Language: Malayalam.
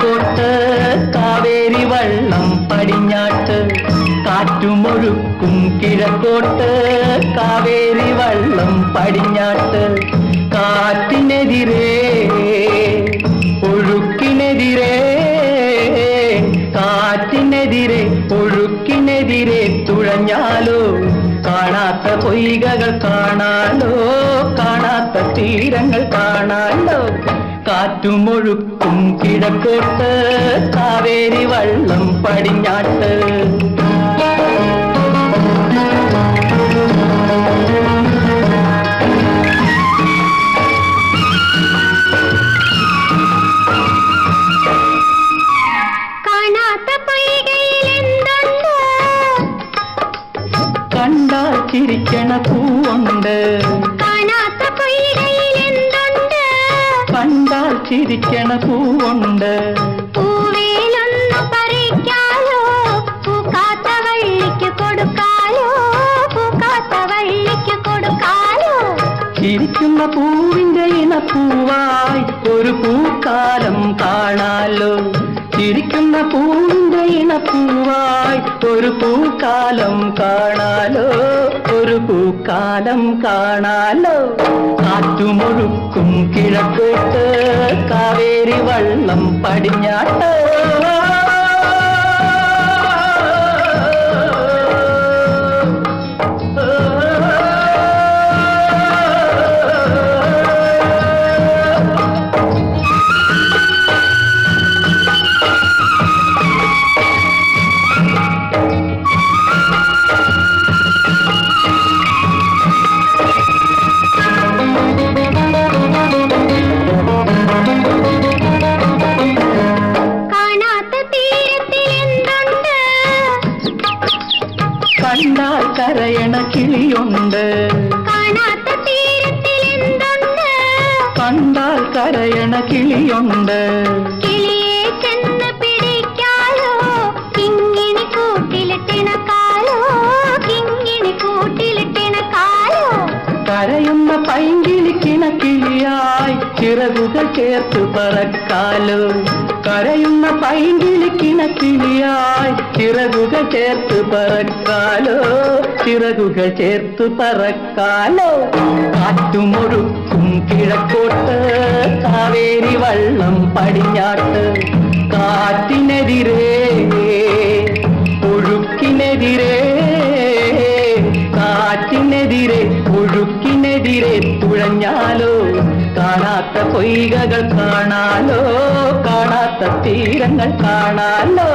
പോട്ട് കാവേരി വള്ളം പടിഞ്ഞാട്ട് കാറ്റുമൊഴുക്കും കിഴക്കോട്ട് കാവേരി വള്ളം പടിഞ്ഞാട്ട് കാറ്റിനെതിരെ ഒഴുക്കിനെതിരെ കാറ്റിനെതിരെ ഒഴുക്കിനെതിരെ തുഴഞ്ഞാലോ കാണാത്ത പൊയ്കകൾ കാണാലോ കാണാത്ത തീരങ്ങൾ കാണാലോ. കാറ്റുമൊഴുക്കും കിഴക്കോട്ട് കാവേരി വള്ളം പടിഞ്ഞാട്ട്. കണ്ടാൽ ചിരിക്കണ പൂവുണ്ട്. ചിരിക്കണ പൂവുണ്ട്. പൂവേലൊന്നു പറിക്കാലോ പൂക്കാത്ത വള്ളിക്ക് കൊടുക്കാലോ പൂക്കാത്ത വള്ളിക്ക് കൊടുക്കാലോ. ചിരിക്കുന്ന പൂവിന്റെ ഇനപ്പൂവായി ഒരു പൂക്കാലം കാണാലോ. ചിരിക്കുന്ന പൂവിന്റെ ഇണപ്പൂവായി ഒരു പൂക്കാലം കാണാലോ ഒരു പൂക്കാലം കാണാലോ. കാറ്റുമൊഴുക്കും കിഴക്കോട്ട് കാവേരി വള്ളം പടിഞ്ഞാട്ട്. കണ്ടാൽ കരയണ കിളിയുണ്ട്. കണ്ടാൽ കരയണ കിളിയുണ്ട്. കരയുന്ന പൈങ്കിളിക്കിണ കിളിയായി ചിറകുകൾ ചേർത്ത് പറക്കാലോ. കരയുന്ന പൈങ്കിളി കിണക്കിളിയായി ചിറകുകൾ ചേർത്ത് പറക്കാലോ ചിറകുകൾ ചേർത്ത് പറക്കാലോ. കാറ്റുമൊഴുക്കും കിഴക്കോട്ട് കാവേരി വള്ളം പടിഞ്ഞാട്ട് കാറ്റിനെതിരെ ഒഴുക്കിനെതിരെ കാറ്റിനെതിരെ ഒഴുക്കിനെതിരെ തുഴഞ്ഞാലോ കാണാത്ത പൊയ്കകൾ കാണാലോ. കാണാത്ത തീരങ്ങൾ കാണാലോ